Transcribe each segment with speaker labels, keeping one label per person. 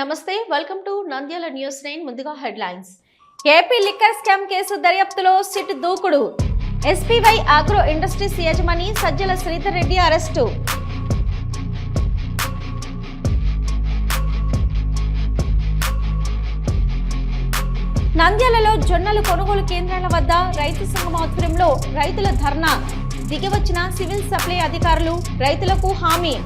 Speaker 1: నమస్తే welcome to Nandyal news nine ముందుగా headlines AP liquor scam case దర్యాప్తులో SIT దూకుడు. ఎస్పీవై ఆగ్రో ఇండస్ట్రీస్ యజమాని సజ్జల శ్రీధర్ రెడ్డి అరెస్టు. నంద్యాలలో జొన్నలు కొనుగోలు కేంద్రాల వద్ద రైతు సంఘం ఆధ్వర్యంలో రైతుల ధర్నా. దిగివచ్చిన సివిల్ సప్లై అధికారులు రైతులకు హామీ.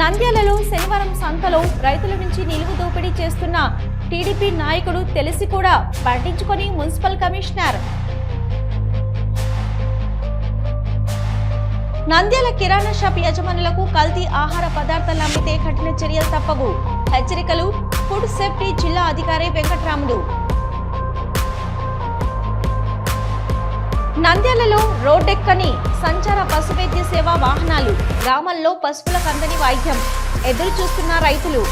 Speaker 1: నంద్యాలలో శనివారం సంతలో రైతుల నుంచి నిలువు దోపిడీ చేస్తున్న టీడీపీ నాయకుడు తెలిసి కూడా పట్టించుకొని మున్సిపల్ కమిషనర్. నంద్యాల కిరాణా షాప్ యజమానులకు కల్తీ ఆహార పదార్థాలు అమ్మితే కఠిన చర్యలు తప్పవు. హెచ్చరికలు ఫుడ్ సేఫ్టీ జిల్లా అధికారి వెంకట్రాముడు. నంద్యాలలో రోడ్డెక్కని సంచార పశు వైద్య సేవ వాహనాలు గ్రామాల్లో పశువుల కందని వాయిద్యం ఎదురు చూస్తున్న రైతులు.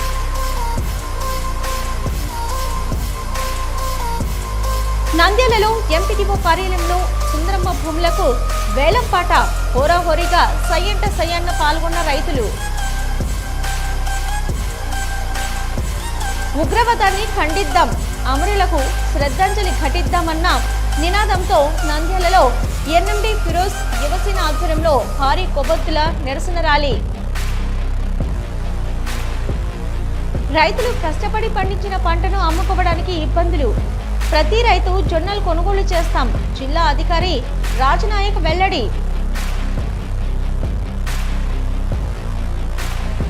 Speaker 1: నంద్యాలలో ఎంపీటీఓ కార్యాలయంలో సుందరమ్మ భూములకు వేలంపాట హోరాహోరీగా సయ్యంట సయ్యన్న పాల్గొన్న రైతులు. ఉగ్రవాదాన్ని ఖండిద్దాం అమరులకు శ్రద్ధాంజలి ఘటిద్దామన్న నినాదంతో నంద్యాలలో ఎన్ఎండి ఫిరోజ్ యువసేన ఆధ్వర్యంలో భారీ కొవ్వొత్తుల నిరసన ర్యాలీ. రైతులు కష్టపడి పండించిన పంటను అమ్ముకోవడానికి ఇబ్బందులు. ప్రతి రైతు జొన్నలు కొనుగోలు చేస్తాం జిల్లా అధికారి రాజనాయక్ వెల్లడి.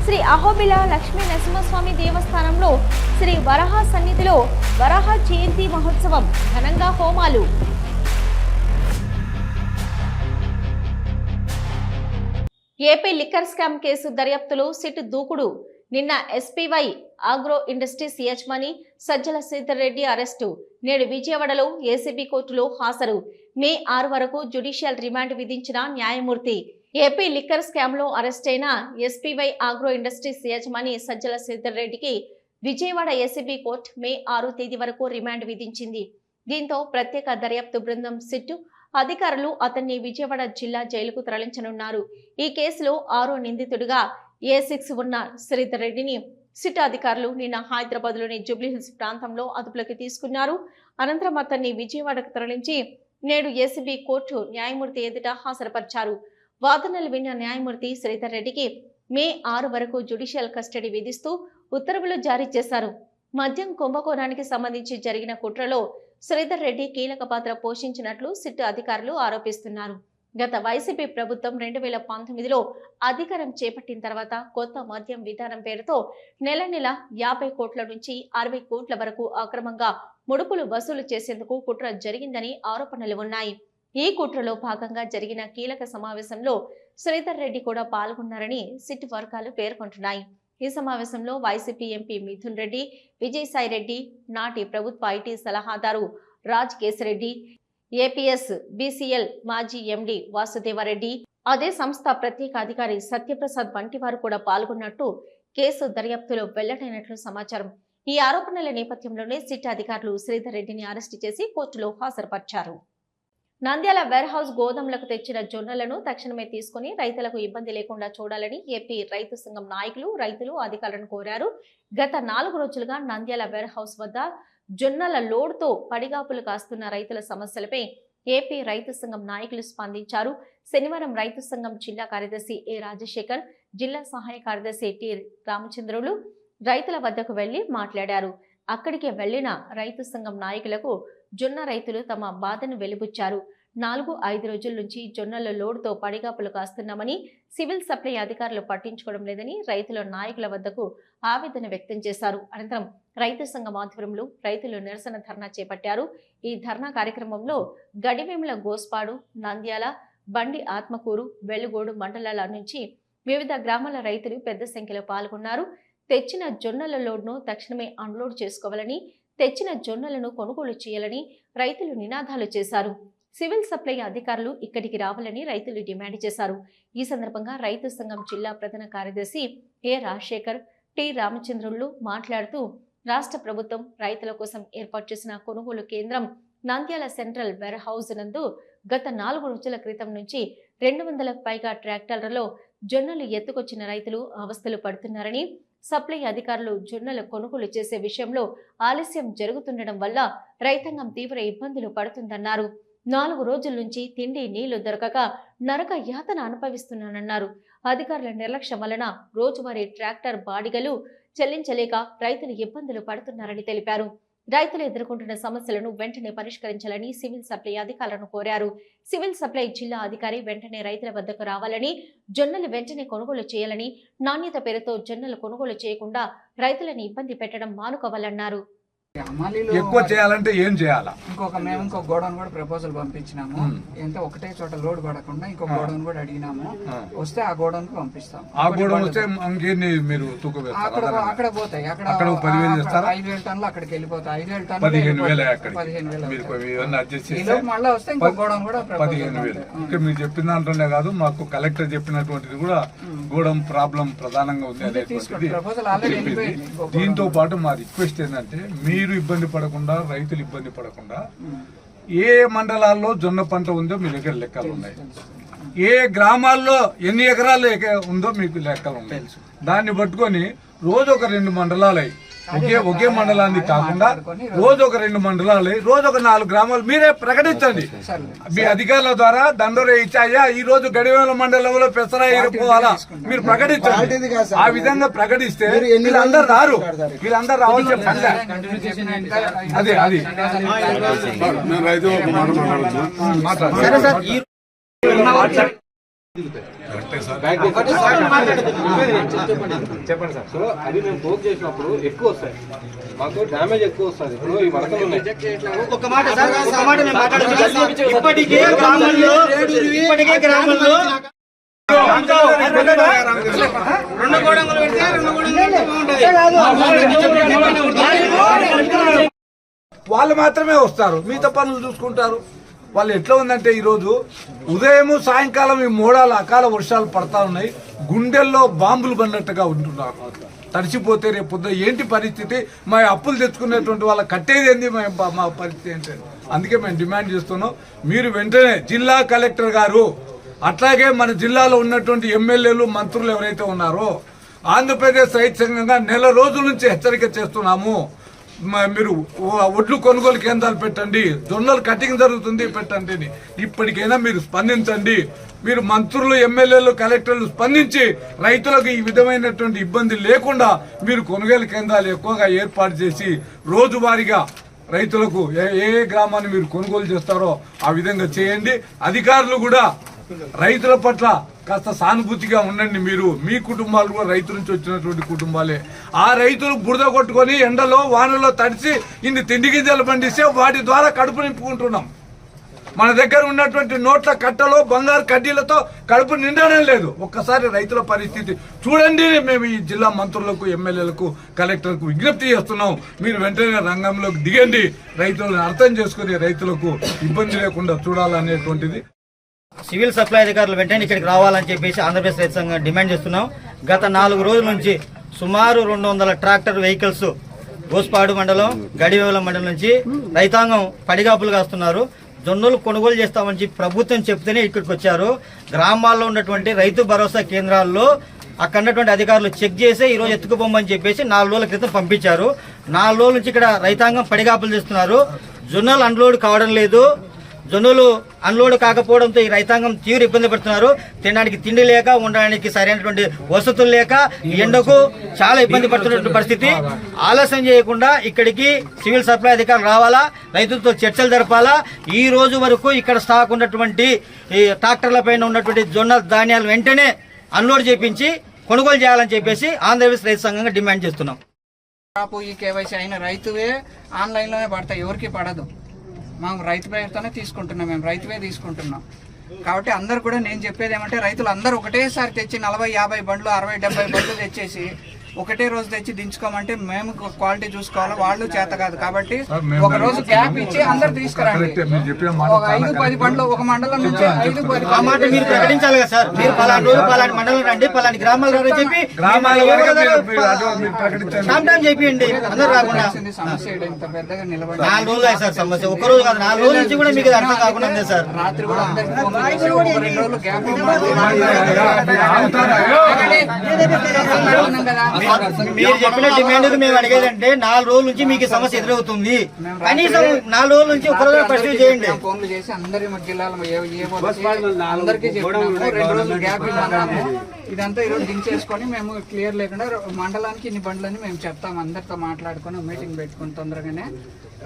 Speaker 1: శ్రీ అహోబిల లక్ష్మీ నరసింహస్వామి దేవస్థానంలో శ్రీ వరహ సన్నిధిలో వరహ జయంతి మహోత్సవం ఘనంగా హోమాలు. ఏపీ లిక్కర్ స్కామ్ కేసు దర్యాప్తులో సిట్ దూకుడు. నిన్న ఎస్పీవై ఆగ్రో ఇండస్ట్రీస్ యజమాని సజ్జల శ్రీధర్ రెడ్డి అరెస్టు. నేడు విజయవాడలో ఏసీబీ కోర్టులో హాజరు. మే ఆరు వరకు జ్యుడిషియల్ రిమాండ్ విధించిన న్యాయమూర్తి ఏపీ లిక్కర్ స్కామ్లో అరెస్ట్ అయిన ఎస్పీవై ఆగ్రో ఇండస్ట్రీస్ యజమాని సజ్జల శ్రీధర్ రెడ్డికి విజయవాడ ఏసీబీ కోర్టు మే ఆరు తేదీ వరకు రిమాండ్ విధించింది. దీంతో ప్రత్యేక దర్యాప్తు బృందం సిట్టు అధికారులు అతన్ని విజయవాడ జిల్లా జైలుకు తరలించనున్నారు. ఈ కేసులో ఆరో నిందితుడిగా ఏ సిక్స్ ఉన్న శ్రీధర్ రెడ్డిని సిట్ అధికారులు నిన్న హైదరాబాద్లోని జూబ్లీహిల్స్ ప్రాంతంలో అదుపులోకి తీసుకున్నారు. అనంతరం అతన్ని విజయవాడకు తరలించి నేడు ఏసీబీ కోర్టు న్యాయమూర్తి ఎదుట హాజరుపరిచారు. వాదనలు విన్న న్యాయమూర్తి శ్రీధర్ రెడ్డికి మే ఆరు వరకు జుడిషియల్ కస్టడీ విధిస్తూ ఉత్తర్వులు జారీ చేశారు. మద్యం కుంభకోణానికి సంబంధించి జరిగిన కుట్రలో శ్రీధర్ రెడ్డి కీలక పాత్ర పోషించినట్లు సిట్ అధికారులు ఆరోపిస్తున్నారు. గత వైసీపీ ప్రభుత్వం రెండు వేల పంతొమ్మిదిలో అధికారం చేపట్టిన తర్వాత కొత్త మద్యం విధానం పేరుతో నెల నెల యాభై కోట్ల నుంచి అరవై కోట్ల వరకు అక్రమంగా ముడుపులు వసూలు చేసేందుకు కుట్ర జరిగిందని ఆరోపణలు ఉన్నాయి. ఈ కుట్రలో భాగంగా జరిగిన కీలక సమావేశంలో శ్రీధర్ రెడ్డి కూడా పాల్గొన్నారని సిట్ వర్గాలు పేర్కొంటున్నాయి. ఈ సమావేశంలో వైసీపీ ఎంపీ మిథున్ రెడ్డి విజయసాయి రెడ్డి నాటి ప్రభుత్వ ఐటీ సలహాదారు రాజ్ కేసిరెడ్డి ఏపీఎస్ బీసీఎల్ మాజీ ఎండి వాసుదేవారెడ్డి అదే సంస్థ ప్రత్యేక అధికారి సత్యప్రసాద్ వంటి వారు కూడా పాల్గొన్నట్టు కేసు దర్యాప్తులో వెల్లడైనట్లు సమాచారం. ఈ ఆరోపణల నేపథ్యంలోనే సిట్ అధికారులు శ్రీధర్ రెడ్డిని అరెస్టు చేసి కోర్టులో హాజరుపరిచారు. నంద్యాల వేర్హౌస్ గోదాములకు తెచ్చిన జొన్నలను తక్షణమే తీసుకుని రైతులకు ఇబ్బంది లేకుండా చూడాలని ఏపీ రైతు సంఘం నాయకులు రైతులు అధికారులను కోరారు. గత నాలుగు రోజులుగా నంద్యాల వేర్హౌస్ వద్ద జొన్నల లోడ్తో పడిగాపులు కాస్తున్న రైతుల సమస్యలపై ఏపీ రైతు సంఘం నాయకులు స్పందించారు. శనివారం రైతు సంఘం జిల్లా కార్యదర్శి ఏ రాజశేఖర్ జిల్లా సహాయ కార్యదర్శి టి రామచంద్రులు రైతుల వద్దకు వెళ్ళి మాట్లాడారు. అక్కడికి వెళ్ళిన రైతు సంఘం నాయకులకు జొన్న రైతులు తమ బాధను వెలిబుచ్చారు. నాలుగు ఐదు రోజుల నుంచి జొన్నల లోడుతో పడిగాపులు కాస్తున్నామని సివిల్ సప్లై అధికారులు పట్టించుకోవడం లేదని రైతుల నాయకుల వద్దకు ఆవేదన వ్యక్తం చేశారు. అనంతరం రైతు సంఘం ఆధ్వర్యంలో రైతులు నిరసన ధర్నా చేపట్టారు. ఈ ధర్నా కార్యక్రమంలో గడివేముల గోస్పాడు నంద్యాల బండి ఆత్మకూరు వెలుగోడు మండలాల నుంచి వివిధ గ్రామాల రైతులు పెద్ద సంఖ్యలో పాల్గొన్నారు. తెచ్చిన జొన్నల లోడ్ను తక్షణమే అన్లోడ్ చేసుకోవాలని తెచ్చిన జొన్నలను కొనుగోలు చేయాలని రైతులు నినాదాలు చేశారు. సివిల్ సప్లై అధికారులు ఇక్కడికి రావాలని రైతులు డిమాండ్ చేశారు. ఈ సందర్భంగా రైతు సంఘం జిల్లా ప్రధాన కార్యదర్శి ఏ రాజశేఖర్ టి. రామచంద్రులు మాట్లాడుతూ రాష్ట్ర ప్రభుత్వం రైతుల కోసం ఏర్పాటు చేసిన కొనుగోలు కేంద్రం నంద్యాల సెంట్రల్ వేర్ హౌస్ నందు గత నాలుగు రోజుల క్రితం నుంచి రెండు వందలకు పైగా ట్రాక్టర్లలో జొన్నలు ఎత్తుకొచ్చిన రైతులు అవస్థలు పడుతున్నారని సప్లై అధికారులు జొన్నలు కొనుగోలు చేసే విషయంలో ఆలస్యం జరుగుతుండడం వల్ల రైతాంగం తీవ్ర ఇబ్బందులు పడుతుందన్నారు. నాలుగు రోజుల నుంచి తిండి నీళ్ళు దొరకక నరక యాతన అనుభవిస్తున్నానన్నారు. అధికారుల నిర్లక్ష్యం వలన రోజువారీ ట్రాక్టర్ బాడిగలు చెల్లించలేక రైతులు ఇబ్బందులు పడుతున్నారని తెలిపారు. రైతులు ఎదుర్కొంటున్న సమస్యలను వెంటనే పరిష్కరించాలని సివిల్ సప్లై అధికారులను కోరారు. సివిల్ సప్లై జిల్లా అధికారి వెంటనే రైతుల వద్దకు రావాలని జొన్నలు వెంటనే కొనుగోలు చేయాలని నాణ్యత పేరుతో జొన్నలు కొనుగోలు చేయకుండా రైతులను ఇబ్బంది పెట్టడం మానుకోవాలన్నారు.
Speaker 2: ఎక్కువ చేయాలంటే ఏం చేయాలా?
Speaker 3: ఇంకొక మేము ఇంకో గోడౌన్ కూడా ప్రపోజల్ పంపించినాము. ఎంత ఒకటే చోట లోడ్ పడకుండా ఇంకో గోడౌన్ కూడా అడిగినాము. వస్తే ఆ గోడౌన్కి పంపిస్తాం
Speaker 2: ఆ గోడౌన్ వస్తే మీరు
Speaker 3: అక్కడ అక్కడ పోతాయి. అక్కడ? ఐదు వేల టన్నులు అక్కడికి వెళ్ళిపోతాయి. ఐదు వేల టన్నులు
Speaker 2: పదిహేను వేలు
Speaker 3: పదిహేను వేలు మళ్ళీ వస్తే ఇంకో గోడౌన్ కూడా
Speaker 2: పదిహేను వేలు. ఇంకా మీరు చెప్పిన దాంట్లోనే కాదు మాకు కలెక్టర్ చెప్పినటువంటిది కూడా గోడం ప్రాబ్లం ప్రధానంగా ఉంది.
Speaker 3: ఇంకో
Speaker 2: దీంతో పాటు మా రిక్వెస్ట్ ఏంటంటే మీరు ఇబ్బంది పడకుండా రైతులు ఇబ్బంది పడకుండా ఏ మండలాల్లో జొన్న పంట ఉందో మీ దగ్గర లెక్కలు ఉన్నాయి. ఏ గ్రామాల్లో ఎన్ని ఎకరాలు ఎక- ఉందో మీకు లెక్కలు ఉన్నాయి. దాన్ని పట్టుకొని రోజు ఒక రెండు మండలాలు ఒకే ఒకే మండలాన్ని కాకుండా రోజు ఒక రెండు మండలాలు రోజు ఒక నాలుగు గ్రామాలు మీరే ప్రకటించండి. మీ అధికారుల ద్వారా దండోర ఇచ్చాయా? ఈ రోజు గడివేల మండలంలో పెసరా ఇరుకోవాలా మీరు ప్రకటించండి. ఆ విధంగా ప్రకటిస్తే వీళ్ళందరూ రారు. వీళ్ళందరూ రావాల్సిన
Speaker 3: చేసినట్టుగా
Speaker 2: అదే అది.
Speaker 4: నేను రైతు ఒక మాట మాట్లాడుతున్నా
Speaker 2: మాట్లాడండి
Speaker 5: చెప్పండి సార్ సో అది మేము పోక్ చేసినప్పుడు ఎక్కువ వస్తాయి మాకు డ్యామేజ్ ఎక్కువ వస్తుంది ఇప్పుడు ఈ వరకలు ఉన్నాయి
Speaker 6: ఒక మాట సార్ ఒక మాట నేను మాట్లాడుతున్నాను ఇప్పటికే గ్రామంలో ఇప్పటికే గ్రామంలో రెండు గోడంగులు పెడితే రెండు గోడంగులు
Speaker 2: వాళ్ళు మాత్రమే వస్తారు మిగతా పనులు చూసుకుంటారు వాళ్ళు ఎట్లా ఉందంటే ఈరోజు ఉదయము సాయంకాలం ఈ మోడాలు అకాల వర్షాలు పడతా ఉన్నాయి. గుండెల్లో బాంబులు పడినట్టుగా ఉంటున్నారు. తడిచిపోతే రేపు పొద్దున ఏంటి పరిస్థితి? మా అప్పులు తెచ్చుకునేటువంటి వాళ్ళ కట్టేది ఏంది మా పరిస్థితి ఏంటి? అందుకే మేము డిమాండ్ చేస్తున్నాం. మీరు వెంటనే జిల్లా కలెక్టర్ గారు అట్లాగే మన జిల్లాలో ఉన్నటువంటి ఎమ్మెల్యేలు మంత్రులు ఎవరైతే ఉన్నారో ఆంధ్రప్రదేశ్ రైతు సంఘంగా నెల రోజుల నుంచి హెచ్చరిక చేస్తున్నాము. మీరు ఒడ్లు కొనుగోలు కేంద్రాలు పెట్టండి. జొన్నలు కటింగ్ జరుగుతుంది పెట్టండి ఇప్పటికైనా మీరు స్పందించండి. మీరు మంత్రులు ఎమ్మెల్యేలు కలెక్టర్లు స్పందించి రైతులకు ఈ విధమైనటువంటి ఇబ్బంది లేకుండా మీరు కొనుగోలు కేంద్రాలు ఎక్కువగా ఏర్పాటు చేసి రోజువారీగా రైతులకు ఏ ఏ గ్రామాన్ని మీరు కొనుగోలు చేస్తారో ఆ విధంగా చేయండి. అధికారులు కూడా రైతుల పట్ల కాస్త సానుభూతిగా ఉండండి మీరు. మీ కుటుంబాలు కూడా రైతు నుంచి వచ్చినటువంటి కుటుంబాలే. ఆ రైతులు బురద కొట్టుకొని ఎండలో వానలో తడిసి ఇన్ని తిండి గింజలు పండిస్తే వాటి ద్వారా కడుపు నింపుకుంటున్నాం. మన దగ్గర ఉన్నటువంటి నోట్ల కట్టలో బంగారు కడ్డీలతో కడుపు నిండడం లేదు. ఒక్కసారి రైతుల పరిస్థితి చూడండి. మేము ఈ జిల్లా మంత్రులకు ఎమ్మెల్యేలకు కలెక్టర్కు విజ్ఞప్తి చేస్తున్నాం. మీరు వెంటనే రంగంలోకి దిగండి. రైతులను అర్థం చేసుకుని రైతులకు ఇబ్బంది లేకుండా చూడాలనేటువంటిది
Speaker 6: సివిల్ సప్లై అధికారులు వెంటనే ఇక్కడికి రావాలని చెప్పేసి ఆంధ్రప్రదేశ్ రైతు సంఘం డిమాండ్ చేస్తున్నాం. గత నాలుగు రోజుల నుంచి సుమారు రెండు వందల ట్రాక్టర్ వెహికల్స్ గోస్పాడు మండలం గడివేల మండలం నుంచి రైతాంగం పడిగాపులు కాస్తున్నారు. జొన్నలు కొనుగోలు చేస్తామని చెప్పి ప్రభుత్వం చెప్తేనే ఇక్కడికి వచ్చారు. గ్రామాల్లో ఉన్నటువంటి రైతు భరోసా కేంద్రాల్లో అక్కడ ఉన్నటువంటి అధికారులు చెక్ చేసి ఈ రోజు ఎత్తుకుపోమని చెప్పేసి నాలుగు రోజుల క్రితం పంపించారు. నాలుగు రోజుల నుంచి ఇక్కడ రైతాంగం పడిగాపులు చేస్తున్నారు. జొన్నలు అన్లోడ్ కావడం లేదు. జొన్నలు అన్లోడ్ కాకపోవడంతో ఈ రైతాంగం తీవ్ర ఇబ్బంది పడుతున్నారు. తినడానికి తిండి లేక ఉండడానికి సరైనటువంటి వసతులు లేక ఈ ఎండకు చాలా ఇబ్బంది పడుతున్నటువంటి పరిస్థితి. ఆలస్యం చేయకుండా ఇక్కడికి సివిల్ సప్లై అధికారులు రావాలా? రైతులతో చర్చలు జరపాలా? ఈ రోజు వరకు ఇక్కడ స్టాక్ ఉన్నటువంటి ఈ ట్రాక్టర్ల పైన ఉన్నటువంటి జొన్న ధాన్యాలు వెంటనే అన్లోడ్ చేయించి కొనుగోలు చేయాలని చెప్పేసి ఆంధ్రప్రదేశ్ రైతు సంఘంగా డిమాండ్ చేస్తున్నాం.
Speaker 3: ఈ కేవైసీ అయిన రైతువే ఆన్లైన్లోనే పడతాయి ఎవరికి పడదు. మనం రైతు పేరుతోనే తీసుకుంటున్నాం మేము రైతువే తీసుకుంటున్నాం. కాబట్టి అందరు కూడా నేను చెప్పేది ఏమంటే రైతులు అందరూ ఒకటేసారి తెచ్చి నలభై యాభై బండ్లు అరవై డెబ్బై బండ్లు తెచ్చేసి ఒకటే రోజు తెచ్చి దించుకోమంటే మేము క్వాలిటీ చూసుకోవాలి వాళ్ళు చేత కాదు కాబట్టి ఒక రోజు గ్యాప్ ఇచ్చి అందరు తీసుకురండి ఒక ఐదు పది ఒక మండలం నుంచి ఐదు పది
Speaker 6: ఆ మాట మీరు ప్రకటించాలి కదా సార్ మీరు పలానా రోజు పలాని మండలం రండి పలాని గ్రామాలు రండి చెప్పి
Speaker 2: గ్రామాల
Speaker 6: మీ
Speaker 2: వరకు
Speaker 6: ఎవరో
Speaker 2: మీరు- మీరు
Speaker 6: ఒకరు
Speaker 2: అటు- మీరు ప్రకటించండి
Speaker 6: స్టాంప్ డౌన్ చేపియండి అందరూ రాకుండా
Speaker 3: చేసింది సమస్య ఈడ ఇంత పెద్దగా నిలబడి
Speaker 6: నాలుగు రోజులు అయ్యి సార్ సమస్య ఒక్క రోజు కాదు నాలుగు రోజుల నుంచి కూడా మీకు ఇది అర్థం కాకుండా ఉంది సార్
Speaker 3: రాత్రి కూడా అందరికి రెండు రోజులు గ్యాప్.
Speaker 6: మీరు చెప్పిన డిమాండ్ మేము అడిగేదంటే నాలుగు రోజుల నుంచి మీకు సమస్య ఎదురవుతుంది. కనీసం నాలుగు రోజుల నుంచి ఒక రోజు పరిస్థితి చేయండి.
Speaker 3: మేము ఫోన్లు చేసి అందరి మా జిల్లాలో ఏ- ఏ వాళ్ళకి అందరికీ చెప్పినాము. రెండు రోజులు గ్యాప్ ఇవ్వన్నాము ఇదంతా ఈరోజు దించేసుకొని మేము క్లియర్ లేకుండా మండలానికి ఇన్ని బండ్లని మేము చెప్తాం. అందరితో మాట్లాడుకొని మీటింగ్ పెట్టుకుని తొందరగానే.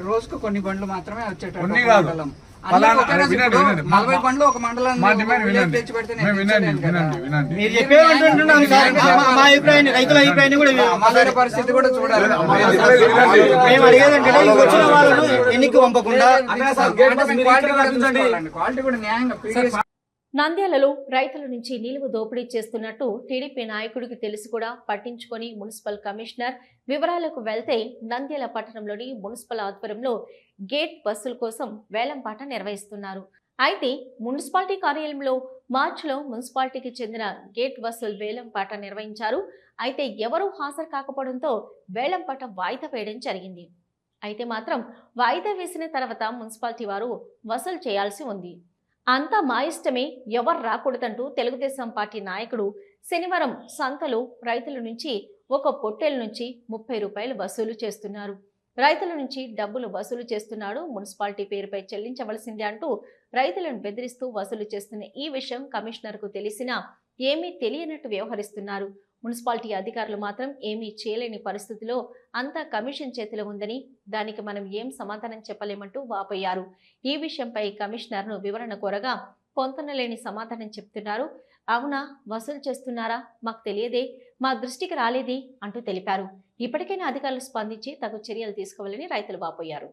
Speaker 3: రోజుకు కొన్ని బండ్లు మాత్రమే వచ్చేటట్టు. మండలం. నలభై ఒక
Speaker 6: రైతుల అభిప్రాయాన్ని కూడా
Speaker 3: పరిస్థితి కూడా చూడాలి.
Speaker 6: మేము అడిగేదంటే వచ్చిన వాళ్ళను ఎన్నిక పంపకుండా
Speaker 3: క్వాలిటీ కూడా న్యాయంగా
Speaker 1: నంద్యాలలో రైతుల నుంచి నిలువు దోపిడీ చేస్తున్నట్టు టీడీపీ నాయకుడికి తెలిసి కూడా పట్టించుకొని మున్సిపల్ కమిషనర్ వివరాలకు వెళ్తే నంద్యాల పట్టణంలోని మున్సిపల్ ఆధ్వర్యంలో గేట్ బస్సుల కోసం వేలంపాట నిర్వహిస్తున్నారు. అయితే మున్సిపాలిటీ కార్యాలయంలో మార్చిలో మున్సిపాలిటీకి చెందిన గేట్ బస్సులు వేలంపాట నిర్వహించారు. అయితే ఎవరూ హాజరు కాకపోవడంతో వేలంపాట వాయిదా వేయడం జరిగింది. అయితే మాత్రం వాయిదా వేసిన తర్వాత మున్సిపాలిటీ వారు వసూలు చేయాల్సి ఉంది. అంతా మా ఇష్టమే ఎవరు రాకూడదంటూ తెలుగుదేశం పార్టీ నాయకుడు శనివారం సంతలో రైతుల నుంచి ఒక పొట్టెల నుంచి ముప్పై రూపాయలు వసూలు చేస్తున్నారు. రైతుల నుంచి డబ్బులు వసూలు చేస్తున్నాడు. మున్సిపాలిటీ పేరుపై చెల్లించవలసిందే అంటూ రైతులను బెదిరిస్తూ వసూలు చేస్తున్న ఈ విషయం కమిషనర్కు తెలిసినా ఏమీ తెలియనట్టు వ్యవహరిస్తున్నారు. మున్సిపాలిటీ అధికారులు మాత్రం ఏమీ చేయలేని పరిస్థితిలో అంతా కమిషన్ చేతిలో ఉందని దానికి మనం ఏం సమాధానం చెప్పలేమంటూ వాపోయారు. ఈ విషయంపై కమిషనర్ను వివరణ కోరగా పొంతనలేని సమాధానం చెప్తున్నారు. అవునా? వసూలు చేస్తున్నారా? మాకు తెలియదే. మా దృష్టికి రాలేది అంటూ తెలిపారు. ఇప్పటికైనా అధికారులు స్పందించి తగు చర్యలు తీసుకోవాలని రైతులు వాపోయారు.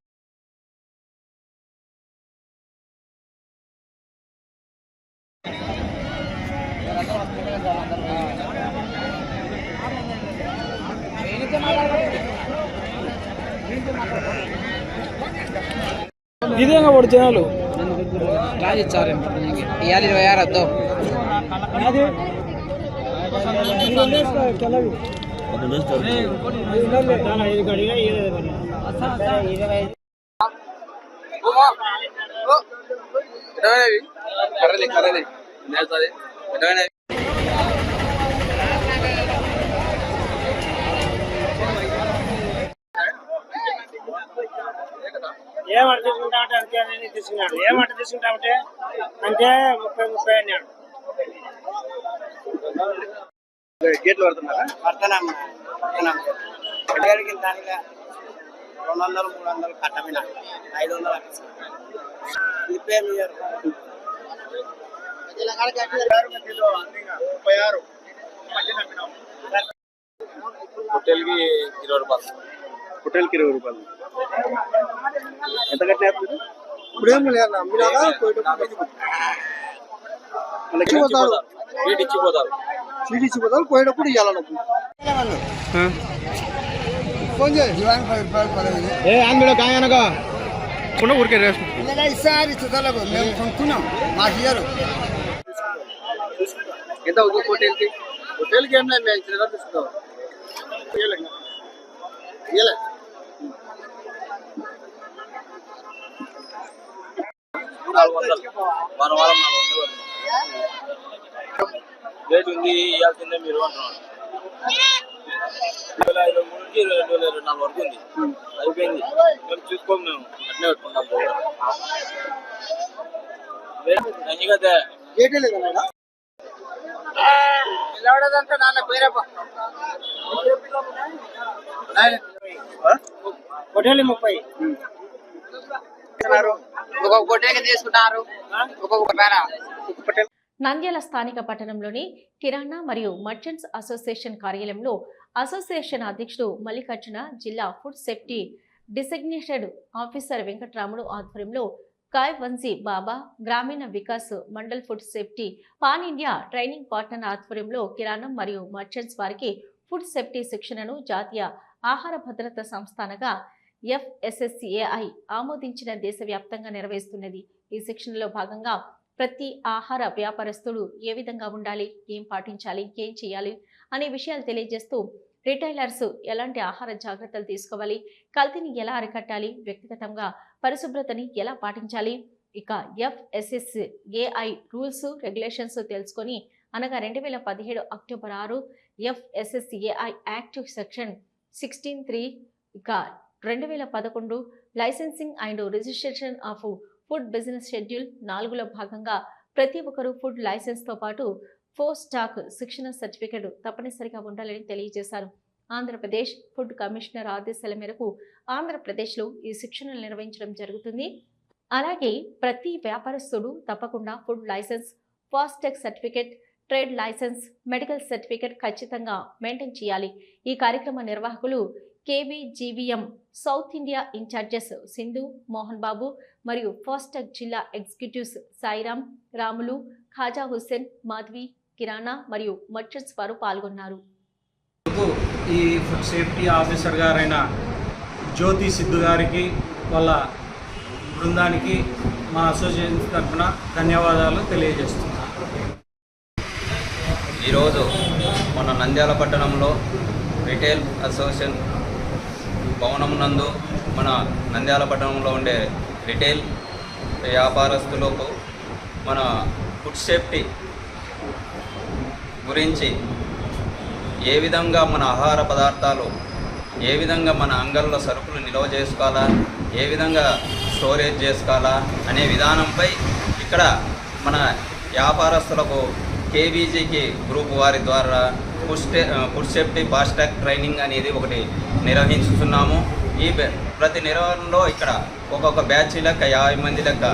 Speaker 7: ఇదేగా వాడు జనాలు?
Speaker 8: రాజిచ్చారు ఇవాళ ఇరవై ఆరు వద్దు
Speaker 5: కర్రలే కర్రలే
Speaker 7: ఏమంట తీసుకుంటామంటే అంతే అనేది తీసుకున్నాడు. ఏమంట తీసుకుంటామంటే అంటే ముప్పై ముప్పై అన్నాడు.
Speaker 5: గేట్లు పడుతున్నారా
Speaker 8: పడతానమ్మా అడిగాడికి దానిగా రెండు వందలు మూడు వందలు కట్టమిన ఐదు వందలు
Speaker 5: ముప్పై ఆరు హోటల్కి ఇరవై రూపాయలు. హోటల్కి ఇరవై రూపాయలు. ఎంత కట్టినారు ఇప్పుడు ఏం లేదు వీటి ఇచ్చిపోతారు.
Speaker 8: సీట్ ఇచ్చిపోతారు. పోయేటప్పుడు ఇవ్వాలి ఫోన్ చేయి.
Speaker 7: ఏ అందులో కాయనగా
Speaker 5: ఊరికే
Speaker 8: ఇలాగా ఇస్తారు చుట్టాలకు మేము కొనుక్కున్నాం మాకు ఇయ్యరు.
Speaker 5: ఎంత అవుతుంది హోటల్కి? హోటల్కి ఏం లేదు మేము చిన్న తీసుకుంటాం ఇయ్యలే. నాలుగు వందలు. వారం వారం నాలుగు వందలు రేట్ ఉంది ఇవ్వాల్సిందే మీరు అంటున్నారు. రెండు వేల ఇరవై మూడు నుంచి ఇరవై రెండు వేల ఇరవై నాలుగు వరకు ఉంది. అయిపోయింది. మేము చూసుకోము మేము. అట్నే పెట్టుకుంటాం
Speaker 8: నాన్న పేరప్ప
Speaker 7: హోటల్ ముప్పై.
Speaker 3: ఒక్కొక్క పొట్టేకి ఒక్కొక్క
Speaker 1: నంద్యాల స్థానిక పట్టణంలోని కిరాణా మరియు మర్చెంట్స్ అసోసియేషన్ కార్యాలయంలో అసోసియేషన్ అధ్యక్షుడు మల్లికార్జున జిల్లా food safety designated officer Venkatramudu ఆధ్వర్యంలో కాయ్ Vamshi Baba Grameena Vikas Mandal food safety pan India training partner ఆధ్వర్యంలో కిరాణం మరియు మర్చెంట్స్ వారికి ఫుడ్ సేఫ్టీ శిక్షణను జాతీయ ఆహార భద్రత సంస్థానగా ఎఫ్ఎస్ఎస్ఏఐ ఆమోదించిన దేశవ్యాప్తంగా నిర్వహిస్తున్నది ఈ శిక్షణలో భాగంగా ప్రతి ఆహార వ్యాపారస్తుడు ఏ విధంగా ఉండాలి? ఏం పాటించాలి? ఏం చేయాలి? అనే విషయాలు తెలియజేస్తూ రిటైలర్స్ ఎలాంటి ఆహార జాగ్రత్తలు తీసుకోవాలి? కల్తీని ఎలా అరికట్టాలి? వ్యక్తిగతంగా పరిశుభ్రతని ఎలా పాటించాలి? ఇక ఎఫ్ఎస్ఎస్ ఏఐ రూల్స్ రెగ్యులేషన్స్ తెలుసుకొని అనగా రెండు వేల పదిహేడు అక్టోబర్ ఆరు FSSAI act section sixteen three ఇక రెండు వేల పదకొండు licensing and registration of food business schedule నాలుగులో భాగంగా ప్రతి ఒక్కరూ ఫుడ్ లైసెన్స్తో పాటు ఫోర్ స్టాక్ శిక్షణ సర్టిఫికెట్ తప్పనిసరిగా ఉండాలని తెలియజేశారు. ఆంధ్రప్రదేశ్ ఫుడ్ కమిషనర్ ఆదేశాల మేరకు ఆంధ్రప్రదేశ్లో ఈ శిక్షణలు నిర్వహించడం జరుగుతుంది. అలాగే ప్రతి వ్యాపారస్తుడు తప్పకుండా food licence FoSTaC certificate trade licence medical certificate ఖచ్చితంగా మెయింటైన్ చేయాలి. ఈ కార్యక్రమ నిర్వాహకులు KBGVM South India incharges Sindhu Mohan Babu మరియు ఫాస్టాగ్ జిల్లా ఎగ్జిక్యూటివ్స్ సాయిరాం రాములు ఖాజా హుస్సేన్ మాధవి కిరాణా మరియు మర్చెంట్స్ వారు పాల్గొన్నారు.
Speaker 9: ఈ ఫుడ్ సేఫ్టీ ఆఫీసర్ గారైన జ్యోతి సిద్ధు గారికి వాళ్ళ బృందానికి మా అసోసియేషన్ తరఫున ధన్యవాదాలు తెలియజేస్తున్నాను
Speaker 10: ఈరోజు మన నంద్యాల పట్టణంలో రిటైల్ అసోసియేషన్ భవనం నందు మన నంద్యాల పట్టణంలో ఉండే రిటైల్ వ్యాపారస్తులకు మన ఫుడ్ సేఫ్టీ గురించి ఏ విధంగా మన ఆహార పదార్థాలు ఏ విధంగా మన అంగల్లో సరుకులు నిల్వ చేసుకోవాలా ఏ విధంగా స్టోరేజ్ చేసుకోవాలా అనే విధానంపై ఇక్కడ మన వ్యాపారస్తులకు కేవీజీకి గ్రూప్ వారి ద్వారా food stay food safety training అనేది ఒకటి నిర్వహించుతున్నాము ఈ ప్రతి నిర్వహణలో ఇక్కడ ఒక్కొక్క బ్యాచ్ లెక్క యాభై మంది లెక్క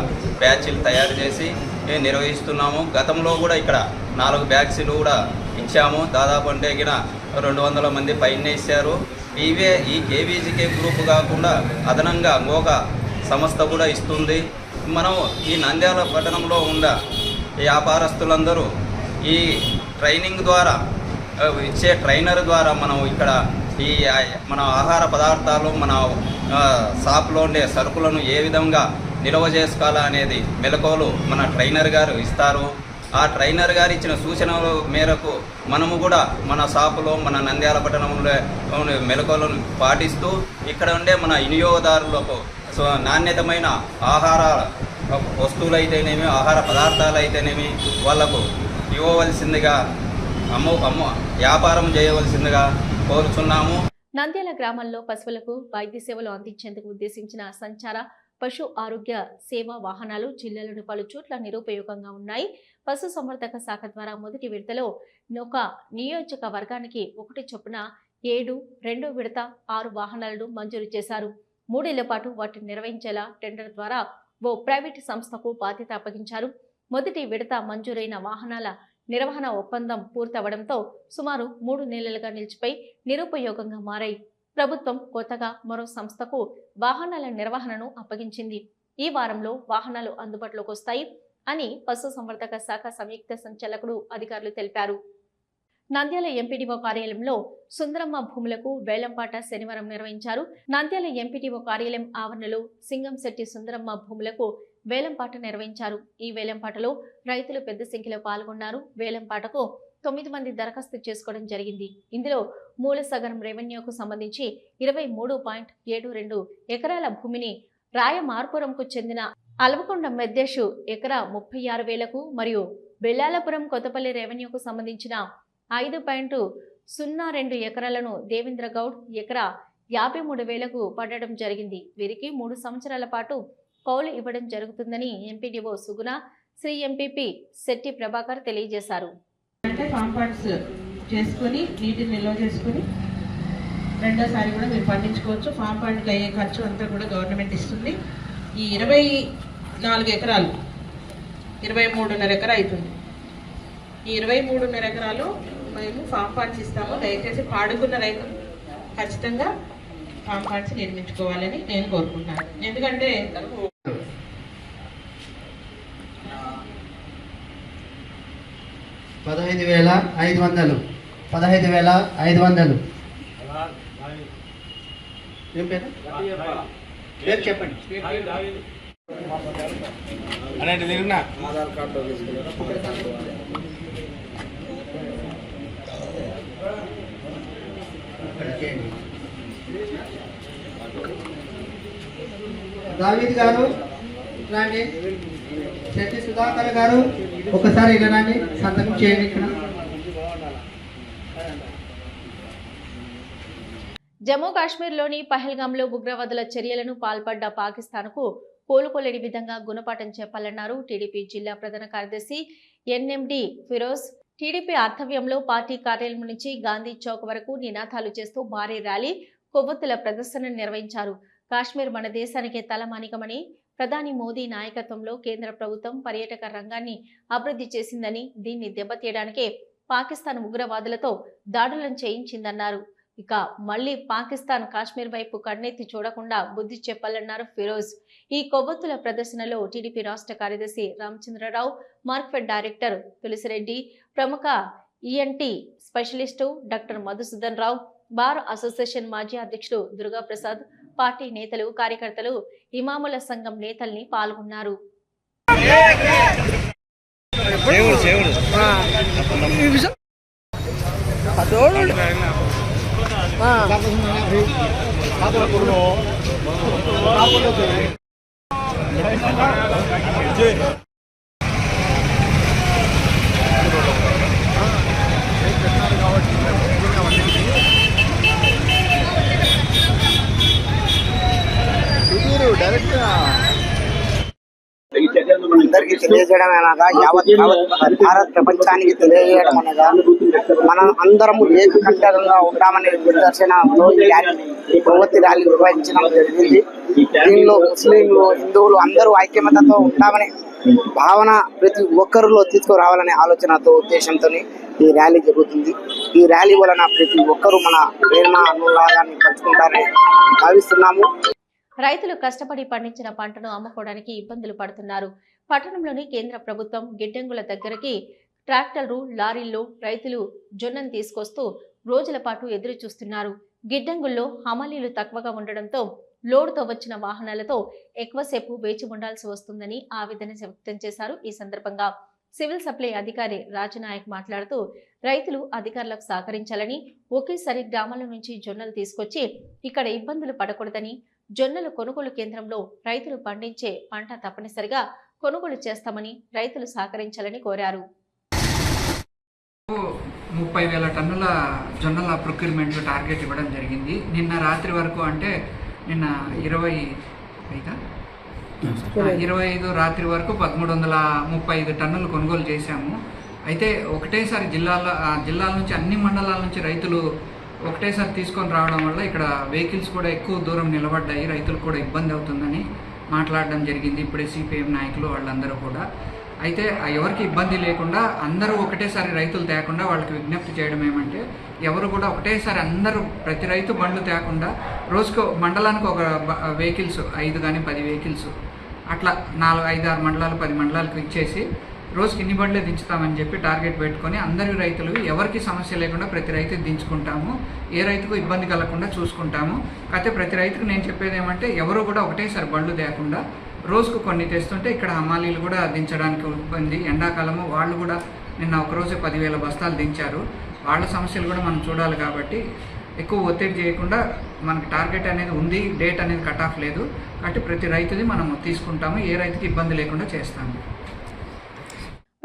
Speaker 10: బ్యాచ్లు తయారు చేసి మేము నిర్వహిస్తున్నాము. గతంలో కూడా ఇక్కడ నాలుగు బ్యాచ్లు కూడా ఇచ్చాము. దాదాపు అంటే ఇక్కడ రెండు వందల మంది పైన ఇచ్చారు. ఇవే ఈ కేవీజీకే గ్రూప్ కాకుండా అదనంగా ఇంకొక సంస్థ కూడా ఇస్తుంది. మనం ఈ నంద్యాల పట్టణంలో ఉన్న వ్యాపారస్తులందరూ ఈ ట్రైనింగ్ ద్వారా ఇచ్చే ట్రైనర్ ద్వారా మనం ఇక్కడ ఈ మన ఆహార పదార్థాలు మన షాప్లో ఉండే సరుకులను ఏ విధంగా నిల్వ చేసుకోవాలా అనేది మెలకువలు మన ట్రైనర్ గారు ఇస్తారు. ఆ ట్రైనర్ గారు ఇచ్చిన సూచనల మేరకు మనము కూడా మన షాపులో మన నంద్యాల పట్టణంలో మెలకువలను పాటిస్తూ ఇక్కడ ఉండే మన వినియోగదారులకు సో నాణ్యతమైన ఆహార వస్తువులు అయితేనేమి ఆహార పదార్థాలు అయితేనేమి వాళ్ళకు ఇవ్వవలసిందిగా అమ్ము వ్యాపారం చేయవలసిందిగా కోరుచున్నాము.
Speaker 1: నంద్యాల గ్రామంలో పశువులకు వైద్య సేవలు అందించేందుకు ఉద్దేశించిన సంచార పశు ఆరోగ్య సేవా వాహనాలు జిల్లాలోని పలు చోట్ల నిరుపయోగంగా ఉన్నాయి. పశు సంవర్ధక శాఖ ద్వారా మొదటి విడతలో ఒక నియోజకవర్గానికి ఒకటి చొప్పున ఏడు రెండో విడత ఆరు వాహనాలను మంజూరు చేశారు. మూడేళ్ళ పాటు వాటిని నిర్వహించేలా టెండర్ ద్వారా ఓ ప్రైవేటు సంస్థకు బాధ్యత అప్పగించారు. మొదటి విడత మంజూరైన వాహనాల నిర్వహణ ఒప్పందం పూర్తవడంతో సుమారు మూడు నెలలుగా నిలిచిపోయి నిరుపయోగంగా మారాయి. ప్రభుత్వం కొత్తగా మరో సంస్థకు వాహనాల నిర్వహణను అప్పగించింది. ఈ వారంలో వాహనాలు అందుబాటులోకి వస్తాయి అని పశుసంవర్ధక శాఖ సంయుక్త సంచాలకుడు అధికారులు తెలిపారు. నంద్యాల ఎంపీడీఓ కార్యాలయంలో సుందరమ్మ భూములకు వేలంపాట శనివారం నిర్వహించారు. నంద్యాల ఎంపీడీఓ కార్యాలయం ఆవరణలో సింగంశెట్టి సుందరమ్మ భూములకు వేలంపాట నిర్వహించారు. ఈ వేలంపాటలో రైతులు పెద్ద సంఖ్యలో పాల్గొన్నారు. వేలంపాటకు తొమ్మిది మంది దరఖాస్తు చేసుకోవడం జరిగింది. ఇందులో మూల సగరం రెవెన్యూకు సంబంధించి ఇరవై మూడు పాయింట్ ఏడు రెండు ఎకరాల భూమిని రాయమార్పురంకు చెందిన అలవకొండ మెద్దేశు ఎకరా ముప్పై ఆరు వేలకు మరియు బెల్లాలపురం కొత్తపల్లి రెవెన్యూకు సంబంధించిన ఐదు పాయింట్ సున్నా రెండు ఎకరాలను దేవేంద్ర గౌడ్ ఎకరా యాభై మూడు వేలకు పడడం జరిగింది. వీరికి మూడు సంవత్సరాల పాటు కౌలు ఇవ్వడం జరుగుతుందని ఎంపీడీఓ సుగుణ శ్రీ ఎంపీపీ శెట్టి ప్రభాకర్ తెలియజేశారు.
Speaker 11: అంటే ఫామ్ ఫండ్స్ చేసుకొని నీటిని నిల్వ చేసుకొని రెండోసారి కూడా మీరు పండించుకోవచ్చు. ఫామ్ పాయింట్కి అయ్యే ఖర్చు అంతా కూడా గవర్నమెంట్ ఇస్తుంది. ఈ ఇరవై నాలుగు ఎకరాలు ఇరవై మూడున్నర ఎకరా అవుతుంది. ఈ ఇరవై మూడున్నర ఎకరాలు మేము ఫామ్ ఫండ్స్ ఇస్తాము. దయచేసి పాడుకున్న రైతులు ఖచ్చితంగా ఫామ్ ఫండ్స్ నిర్మించుకోవాలని నేను కోరుకుంటున్నాను. ఎందుకంటే
Speaker 8: పదహైదు వేల ఐదు వందలు. పదహైదు వేల ఐదు వందలు. ఏం పేరు? పేరు చెప్పండి. ఇక్కడ చేయండి. దావీద్ గారు రండి. శెట్టి సుధాకర్ గారు ఒకసారి ఇలా సంతకం చేయండి ఇక్కడ.
Speaker 1: జమ్మూ కాశ్మీర్లోని పహల్గామ్లో ఉగ్రవాదుల చర్యలను పాల్పడ్డ పాకిస్తాన్కు కోలుకోలేని విధంగా గుణపాఠం చెప్పాలన్నారు టీడీపీ జిల్లా ప్రధాన కార్యదర్శి ఎన్ఎండి ఫిరోజ్. టీడీపీ ఆర్ధవ్యంలో పార్టీ కార్యాలయం నుంచి గాంధీ చౌక్ వరకు నినాదాలు చేస్తూ భారీ ర్యాలీ కొవ్వొత్తుల ప్రదర్శన నిర్వహించారు. కాశ్మీర్ మన దేశానికే తలమానికమని ప్రధాని మోదీ నాయకత్వంలో కేంద్ర ప్రభుత్వం పర్యాటక రంగాన్ని అభివృద్ధి చేసిందని దీన్ని దెబ్బతీయడానికే పాకిస్తాన్ ఉగ్రవాదులతో దాడులను చేయించిందన్నారు. ఇక మళ్ళీ పాకిస్తాన్ కాశ్మీర్ వైపు కన్నెత్తి చూడకుండా బుద్ధి చెప్పాలన్నారు ఫిరోజ్. ఈ కొవ్వొత్తుల ప్రదర్శనలో టీడీపీ రాష్ట్ర కార్యదర్శి రామచంద్రరావు మార్క్ఫెడ్ డైరెక్టర్ తులసిరెడ్డి ప్రముఖ ENT specialist doctor Madhusudan Rao bar association మాజీ అధ్యక్షుడు దుర్గాప్రసాద్ పార్టీ నేతలు కార్యకర్తలు ఇమాముల సంఘం నేతల్ని పాల్గొన్నారు.
Speaker 8: అందరికీ తెలియజేయడం అనగా యావత్ భారత్ ప్రపంచానికి తెలియజేయడం అనగా మనం అందరము ఏకకంఠంగా ఉంటామనే నిదర్శనంలో ఈ ర్యాలీ ఈ కొవ్వొత్తి ర్యాలీ నిర్వహించడం జరిగింది. దీనిలో ముస్లింలు హిందువులు అందరూ ఐక్యమతతో ఉంటామని భావన ప్రతి ఒక్కరిలో తీసుకురావాలనే ఆలోచనతో ఉద్దేశంతో ఈ ర్యాలీ జరుగుతుంది. ఈ ర్యాలీ వలన ప్రతి ఒక్కరూ మన ప్రేమ అనురాగాన్ని పంచుకుంటారని భావిస్తున్నాము.
Speaker 1: రైతులు కష్టపడి పండించిన పంటను అమ్ముకోవడానికి ఇబ్బందులు పడుతున్నారు. పట్టణంలోని కేంద్ర ప్రభుత్వం గిడ్డంగుల దగ్గరకి ట్రాక్టర్లు లారీల్లో రైతులు జొన్నను తీసుకొస్తూ రోజుల పాటు ఎదురు చూస్తున్నారు గిడ్డంగుల్లో హమాలీలు తక్కువగా ఉండడంతో లోడుతో వచ్చిన వాహనాలతో ఎక్కువసేపు వేచి ఉండాల్సి వస్తుందని ఆవేదన వ్యక్తం చేశారు ఈ సందర్భంగా సివిల్ సప్లై అధికారి రాజనాయక్ మాట్లాడుతూ రైతులు అధికారులకు సహకరించాలని ఒకేసారి గ్రామాల నుంచి జొన్నలు తీసుకొచ్చి ఇక్కడ ఇబ్బందులు పడకూడదని జొన్నల కొనుగోలు కేంద్రంలో రైతులు పండించే పంట తప్పనిసరిగా కొనుగోలు చేస్తామని రైతులు సహకరించాలని కోరారు.
Speaker 3: ముప్పై వేల టన్నుల జొన్నల ప్రొక్యూర్మెంట్ టార్గెట్ ఇవ్వడం జరిగింది. నిన్న రాత్రి వరకు అంటే నిన్న ఇరవై ఇరవై ఐదు రాత్రి వరకు పదమూడు వందల ముప్పై ఐదు టన్నులు కొనుగోలు చేశాము. అయితే ఒకటేసారి జిల్లాల ఆ జిల్లాల నుంచి అన్ని మండలాల నుంచి రైతులు ఒకటేసారి తీసుకొని రావడం వల్ల ఇక్కడ వెహికల్స్ కూడా ఎక్కువ దూరం నిలబడ్డాయి రైతులకు కూడా ఇబ్బంది అవుతుందని మాట్లాడడం జరిగింది ఇప్పుడే సిపిఎం నాయకులు వాళ్ళందరూ కూడా. అయితే ఎవరికి ఇబ్బంది లేకుండా అందరూ ఒకటేసారి రైతులు తేకుండా వాళ్ళకి విజ్ఞప్తి చేయడం ఏమంటే ఎవరు కూడా ఒకటేసారి అందరూ ప్రతి రైతు బండ్లు తేకుండా రోజుకు మండలానికి ఒక వెహికల్స్ ఐదు కానీ పది వెహికల్స్ అట్లా నాలుగు ఐదు ఆరు మండలాలు పది మండలాలకు ఇచ్చేసి రోజుకి ఇన్ని బండ్లే దించుతామని చెప్పి టార్గెట్ పెట్టుకొని అందరి రైతులు ఎవరికి సమస్య లేకుండా ప్రతి రైతు దించుకుంటాము. ఏ రైతుకు ఇబ్బంది కలగకుండా చూసుకుంటాము. అయితే ప్రతి రైతుకు నేను చెప్పేది ఏమంటే ఎవరు కూడా ఒకటేసారి బండ్లు తేకుండా రోజుకు కొన్ని తెస్తుంటే ఇక్కడ హమాలీలు కూడా దించడానికి ఇబ్బంది ఎండాకాలము వాళ్ళు కూడా నిన్న ఒకరోజే పదివేల బస్తాలు దించారు. వాళ్ళ సమస్యలు కూడా మనం చూడాలి కాబట్టి ఎక్కువ ఒత్తిడి చేయకుండా మనకి టార్గెట్ అనేది ఉంది డేట్ అనేది కట్ ఆఫ్ లేదు. కాబట్టి ప్రతి రైతుది మనం తీసుకుంటాము. ఏ రైతుకి ఇబ్బంది లేకుండా చేస్తాము.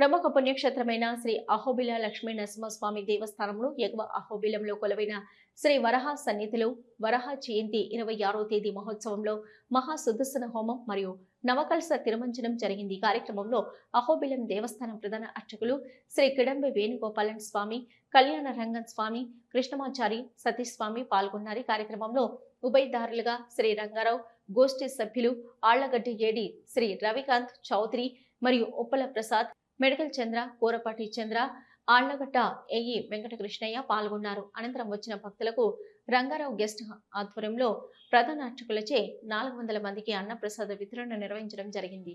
Speaker 1: ప్రముఖ పుణ్యక్షేత్రమైన శ్రీ అహోబిల లక్ష్మీ నరసింహస్వామి దేవస్థానంలో ఎగువ అహోబిలంలో కొలువైన శ్రీ వరహ సన్నిధిలో వరహ జయంతి ఇరవై ఆరో తేదీ మహోత్సవంలో మహా సుదర్శన హోమం మరియు నవకలస తిరుమంజనం జరిగింది. ఈ కార్యక్రమంలో అహోబిలం దేవస్థానం ప్రధాన అర్చకులు శ్రీ కిడంబి వేణుగోపాలన్ స్వామి కళ్యాణ రంగన్ స్వామి కృష్ణమాచారి సతీష్ స్వామి పాల్గొన్నారు. కార్యక్రమంలో ఉభయదారులుగా శ్రీ రంగారావు గోష్ఠి సభ్యులు ఆళ్ళగడ్డి ఏడి శ్రీ రవికాంత్ చౌదరి మరియు ఉప్పల ప్రసాద్ మెడికల్ చంద్ర కూరపాటి చంద్ర ఆళ్ళగడ్డ ఏఈ వెంకటకృష్ణయ్య పాల్గొన్నారు అనంతరం వచ్చిన భక్తులకు రంగారావు గెస్ట్ ఆధ్వర్యంలో ప్రధాన అర్చకులచే నాలుగు వందల మందికి అన్నప్రసాద వితరణ నిర్వహించడం జరిగింది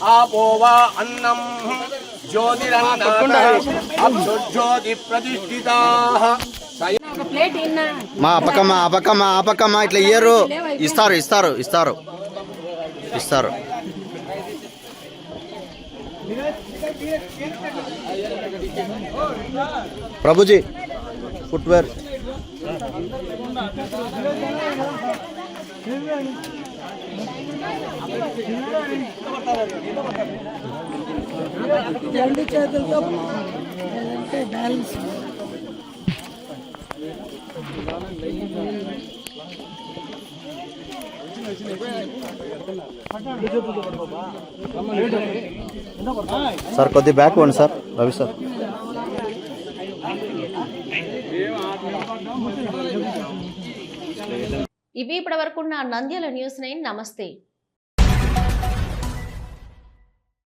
Speaker 12: వా అన్నం. జ్యోతిరజ్యోతి ప్రతిష్ఠితా.
Speaker 13: మా అపకమ్మ అపకమ్మ అపకమ్మ ఇట్లా ఇయ్యరు. ఇస్తారు ఇస్తారు ఇస్తారు. ఇస్తారు. ప్రభుజీ ఫుట్వేర్ సార్ కొద్ది బ్యాక్ ఇవ్వండి సార్ రవి సార్.
Speaker 1: ఇవి ఇప్పటి వరకున్న నంద్యాల న్యూస్ నైన్. నమస్తే.